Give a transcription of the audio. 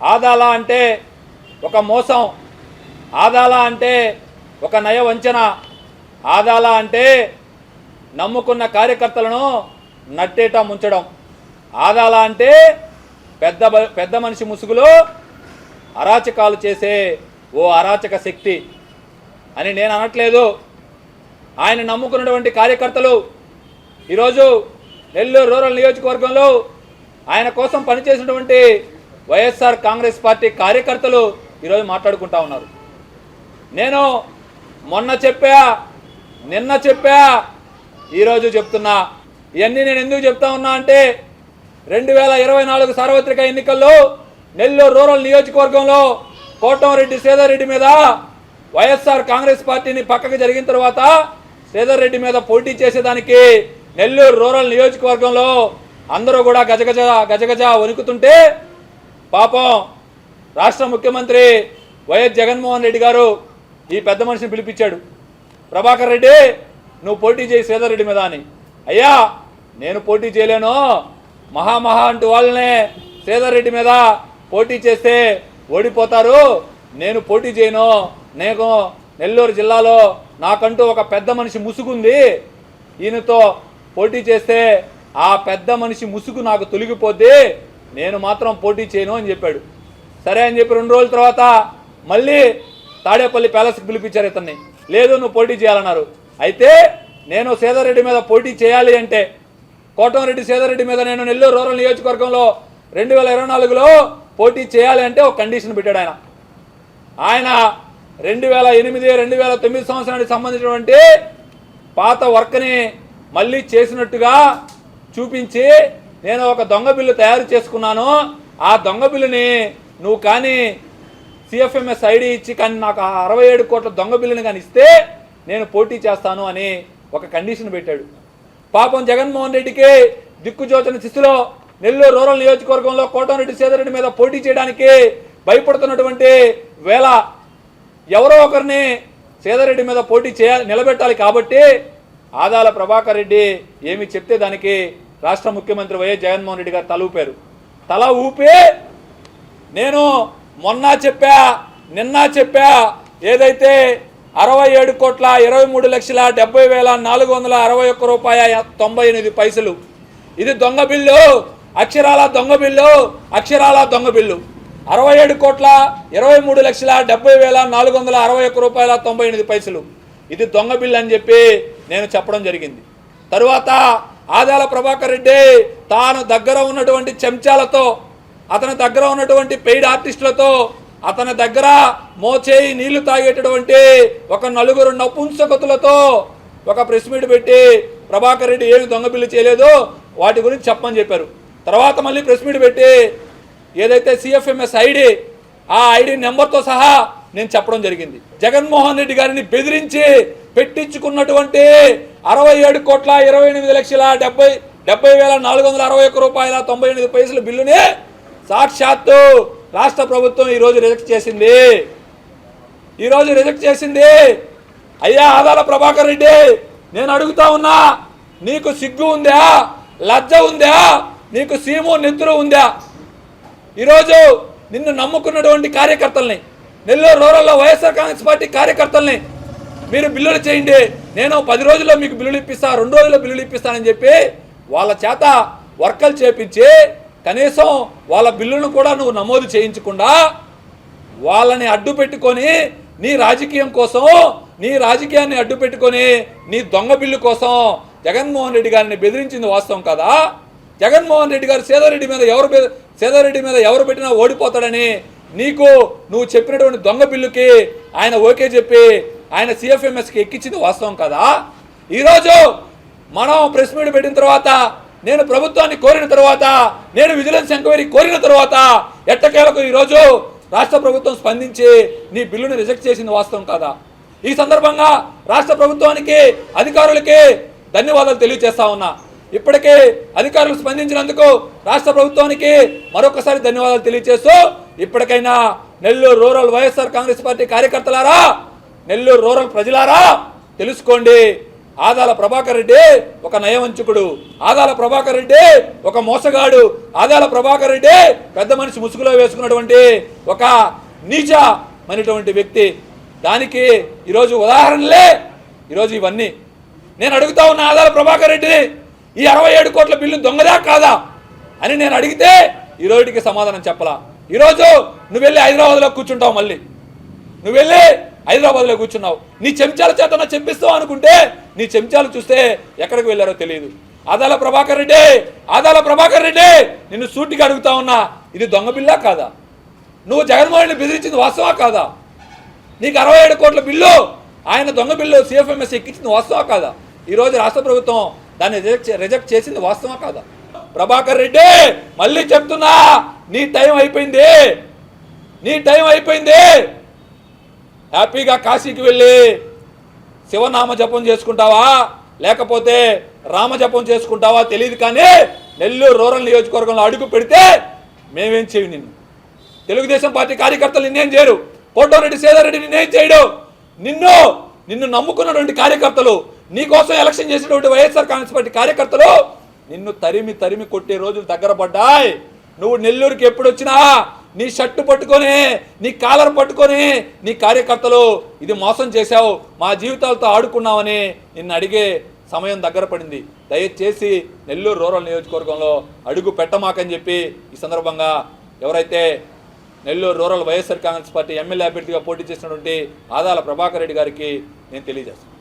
ఆదాల అంటే ఒక మోసం ఆదాల అంటే ఒక నయ వంచన ఆదాల అంటే నమ్ముకున్న కార్యకర్తలను నట్టేట ముంచడం ఆదాల అంటే పెద్ద బ- పెద్ద మనిషి ముసుగులో అరాచకాలు చేసే ఓ అరాచక శక్తి అని నేను అనట్లేదు. ఆయన నమ్ముకున్నటువంటి కార్యకర్తలు ఈరోజు నెల్లూరు రూరల్ నియోజకవర్గంలో ఆయన కోసం పనిచేసినటువంటి వైఎస్ఆర్ కాంగ్రెస్ పార్టీ కార్యకర్తలు ఈరోజు మాట్లాడుకుంటా ఉన్నారు. నేను మొన్న చెప్పా నిన్న చెప్పా ఈరోజు చెప్తున్నా. ఇవన్నీ నేను ఎందుకు చెప్తా ఉన్నా అంటే రెండు వేల ఇరవై నాలుగు సార్వత్రిక ఎన్నికల్లో నెల్లూరు రూరల్ నియోజకవర్గంలో కోటంరెడ్డి శ్రీధర్ మీద వైఎస్ఆర్ కాంగ్రెస్ పార్టీని పక్కకు జరిగిన తర్వాత శ్రీధర్ మీద పోటీ చేసేదానికి నెల్లూరు రూరల్ నియోజకవర్గంలో అందరూ కూడా గజగజ గజగజ వణుకుతుంటే పాపం రాష్ట్ర ముఖ్యమంత్రి వైఎస్ జగన్మోహన్ రెడ్డి గారు ఈ పెద్ద మనిషిని పిలిపించాడు. ప్రభాకర్ రెడ్డి నువ్వు పోటీ చేయి శ్రీధర్ రెడ్డి మీద అని. అయ్యా నేను పోటీ చేయలేను. మహామహా అంటూ వాళ్ళనే శ్రీధర్ రెడ్డి మీద పోటీ చేస్తే ఓడిపోతారు. నేను పోటీ చేయను. నేను నెల్లూరు జిల్లాలో నాకంటూ ఒక పెద్ద మనిషి ముసుగుంది. ఈయనతో పోటీ చేస్తే ఆ పెద్ద మనిషి ముసుగు నాకు తొలగిపోద్ది. నేను మాత్రం పోటీ చేయను అని చెప్పాడు. సరే అని చెప్పి రెండు రోజుల తర్వాత మళ్ళీ తాడేపల్లి ప్యాలెస్కి పిలిపించారు ఇతన్ని. లేదు నువ్వు పోటీ చేయాలన్నారు. అయితే నేను సేదరెడ్డి మీద పోటీ చేయాలి అంటే కోటంరెడ్డి సేదరెడ్డి మీద నేను నెల్లూరు రూరల్ నియోజకవర్గంలో రెండు వేల ఇరవై నాలుగులో పోటీ చేయాలి అంటే ఒక కండిషన్ పెట్టాడు ఆయన. ఆయన రెండు వేల ఎనిమిది రెండు వేల తొమ్మిది సంవత్సరానికి సంబంధించినటువంటి పాత వర్క్ని మళ్ళీ చేసినట్టుగా చూపించి నేను ఒక దొంగ బిల్లు తయారు చేసుకున్నాను. ఆ దొంగ బిల్లుని నువ్వు కానీ సిఎఫ్ఎంఎస్ ఐడి ఇచ్చి కానీ నాకు అరవై ఏడు కోట్ల దొంగ బిల్లుని కానీ ఇస్తే నేను పోటీ చేస్తాను అని ఒక కండిషన్ పెట్టాడు. పాపం జగన్మోహన్ రెడ్డికి దిక్కుజోచన స్థితిలో నెల్లూరు రూరల్ నియోజకవర్గంలో కోటమిరెడ్డి సేదరెడ్డి మీద పోటీ చేయడానికి భయపడుతున్నటువంటి వేళ ఎవరో ఒకరిని సేదరెడ్డి మీద పోటీ చేయాలి నిలబెట్టాలి కాబట్టి ఆదాల ప్రభాకర్ రెడ్డి ఏమి చెప్తే దానికి రాష్ట్ర ముఖ్యమంత్రి వైఎస్ జగన్మోహన్ రెడ్డి గారు తల ఊపారు. తల ఊపి నేను మొన్న చెప్పా నిన్న చెప్పా ఏదైతే అరవై ఏడు కోట్ల ఇరవై మూడు లక్షల డెబ్బై వేల నాలుగు వందల అరవై ఒక్క రూపాయ తొంభై ఎనిమిది పైసలు. ఇది దొంగ బిల్లు అక్షరాల దొంగ బిల్లు అక్షరాల దొంగ బిల్లు. అరవై ఏడు కోట్ల ఇరవై మూడు లక్షల డెబ్బై వేల నాలుగు వందల అరవై ఒక్క రూపాయల తొంభై ఎనిమిది పైసలు. ఇది దొంగ బిల్లు అని చెప్పి నేను చెప్పడం జరిగింది. తరువాత ఆదాల ప్రభాకర్ రెడ్డి తాను దగ్గర ఉన్నటువంటి చెంచాలతో అతని దగ్గర ఉన్నటువంటి పెయిడ్ ఆర్టిస్టులతో అతని దగ్గర మోచేయి నీళ్ళు తాగేటటువంటి ఒక నలుగురు నపుంసకతులతో ఒక ప్రెస్ మీట్ పెట్టి ప్రభాకర్ రెడ్డి ఏమి దొంగ బిల్లు చేయలేదు వాటి గురించి చెప్పమని చెప్పారు. తర్వాత మళ్ళీ ప్రెస్ మీట్ పెట్టి ఏదైతే సిఎఫ్ఎంఎస్ ఐడి ఆ ఐడి నెంబర్తో సహా నేను చెప్పడం జరిగింది. జగన్మోహన్ రెడ్డి గారిని బెదిరించి పెట్టించుకున్నటువంటి అరవై ఏడు కోట్ల ఇరవై ఎనిమిది లక్షల డెబ్బై డెబ్బై వేల నాలుగు వందల అరవై ఒక్క రూపాయల తొంభై ఎనిమిది పైసల బిల్లుని సాక్షాత్తు రాష్ట్ర ప్రభుత్వం ఈరోజు రిజెక్ట్ చేసింది. ఈరోజు రిజెక్ట్ చేసింది. అయ్యా ఆదాల ప్రభాకర్ రెడ్డి నేను అడుగుతా ఉన్నా నీకు సిగ్గు ఉందా? లజ్జ ఉందా? నీకు సీము నెత్తురు ఉందా? ఈరోజు నిన్ను నమ్ముకున్నటువంటి కార్యకర్తల్ని నెల్లూరు రూరల్లో వైఎస్ఆర్ కాంగ్రెస్ పార్టీ కార్యకర్తల్ని మీరు బిల్లులు చేయండి. నేను పది రోజుల్లో మీకు బిల్లులు ఇప్పిస్తా రెండు రోజుల్లో బిల్లులు ఇప్పిస్తానని చెప్పి వాళ్ళ చేత వర్కలు చేపించి కనీసం వాళ్ళ బిల్లును కూడా నువ్వు నమోదు చేయించకుండా వాళ్ళని అడ్డు పెట్టుకొని నీ రాజకీయం కోసం నీ రాజకీయాన్ని అడ్డు పెట్టుకొని నీ దొంగ బిల్లు కోసం జగన్మోహన్ రెడ్డి గారిని బెదిరించింది వాస్తవం కదా? జగన్మోహన్ రెడ్డి గారు సేదారెడ్డి మీద ఎవరు సేదారెడ్డి మీద ఎవరు పెట్టినా ఓడిపోతాడని నీకు నువ్వు చెప్పినటువంటి దొంగ బిల్లుకి ఆయన ఓకే చెప్పి ఆయన సిఎఫ్ఎంఎస్కి ఎక్కించింది వాస్తవం కదా? ఈరోజు మనం ప్రెస్ మీట్ పెట్టిన తర్వాత నేను ప్రభుత్వాన్ని కోరిన తర్వాత నేను విజిలెన్స్ ఎంక్వైరీ కోరిన తర్వాత ఎట్టకేలకు ఈరోజు రాష్ట్ర ప్రభుత్వం స్పందించి నీ బిల్లును రిజెక్ట్ చేసింది వాస్తవం కాదా? ఈ సందర్భంగా రాష్ట్ర ప్రభుత్వానికి అధికారులకి ధన్యవాదాలు తెలియజేస్తా ఉన్నా. ఇప్పటికే అధికారులు స్పందించినందుకు రాష్ట్ర ప్రభుత్వానికి మరొకసారి ధన్యవాదాలు తెలియజేస్తూ ఇప్పటికైనా Nellore rural YSR Congress party కార్యకర్తలారా Nellore rural ప్రజలారా తెలుసుకోండి. ఆదాల ప్రభాకర్ రెడ్డి ఒక నయవంచుకుడు. ఆదాల ప్రభాకర్ రెడ్డి ఒక మోసగాడు. ఆదాల ప్రభాకర్ రెడ్డి పెద్ద మనిషి ముసుగులో వేసుకున్నటువంటి ఒక నీచమైనటువంటి వ్యక్తి. దానికి ఈరోజు ఉదాహరణలే. ఈరోజు ఇవన్నీ. నేను అడుగుతా ఉన్న ఆదాల ప్రభాకర్ రెడ్డిని ఈ అరవై ఏడు కోట్ల బిల్లు దొంగదా కాదా అని నేను అడిగితే ఈ రోజుకి సమాధానం చెప్పలా. ఈరోజు నువ్వు వెళ్ళి హైదరాబాద్లో కూర్చుంటావు మళ్ళీ. నువ్వు వెళ్ళి హైదరాబాద్లో కూర్చున్నావు. నీ చెంచాల చేతన చెంపిస్తావు అనుకుంటే నీ చెంచాలు చూస్తే ఎక్కడికి వెళ్ళారో తెలియదు. ఆదాల ప్రభాకర్ రెడ్డి ఆదాల ప్రభాకర్ రెడ్డి నిన్ను సూటిగా అడుగుతా ఉన్నా ఇది దొంగబిల్లా కాదా? నువ్వు జగన్మోహన్ బెదిరించింది వాస్తవా కాదా? నీకు అరవై ఏడు కోట్ల బిల్లు ఆయన దొంగ బిల్లు సిఎఫ్ఎంఎస్ ఎక్కించింది వాస్తవా కాదా? ఈరోజు రాష్ట్ర ప్రభుత్వం దాన్ని రిజెక్ట్ రిజెక్ట్ చేసింది వాస్తవా కాదా? ప్రభాకర్ రెడ్డి మళ్ళీ చెప్తున్నా నీ టైం అయిపోయింది. నీ టైం అయిపోయింది. హ్యాపీగా కాశీకి వెళ్ళి శివనామ జపం చేసుకుంటావా? లేకపోతే రామ జపం చేసుకుంటావా తెలియదు కానీ నెల్లూరు రూరల్ నియోజకవర్గంలో అడుగు పెడితే మేమేం చేయు నిన్ను. తెలుగుదేశం పార్టీ కార్యకర్తలు నిన్నేం చేయరు. కోటరెడ్డి సేదారెడ్డి నిన్నేం చేయడు. నిన్ను నిన్ను నమ్ముకున్నటువంటి కార్యకర్తలు నీకోసం ఎలక్షన్ చేసినటువంటి వైఎస్ఆర్ కాంగ్రెస్ పార్టీ కార్యకర్తలు నిన్ను తరిమి తరిమి కొట్టే రోజులు దగ్గర పడ్డాయి. నువ్వు నెల్లూరుకి ఎప్పుడు వచ్చినా నీ షర్టు పట్టుకొని నీ కాలర్ పట్టుకొని నీ కార్యకర్తలు ఇది మోసం చేశావు మా జీవితాలతో ఆడుకున్నావని నిన్ను అడిగే సమయం దగ్గర పడింది. దయచేసి నెల్లూరు రూరల్ నియోజకవర్గంలో అడుగు పెట్టమాకని చెప్పి ఈ సందర్భంగా ఎవరైతే Nellore rural YSR Congress party MLA అభ్యర్థిగా పోటీ చేసినటువంటి ఆదాల ప్రభాకర్ రెడ్డి గారికి నేను తెలియజేస్తాను.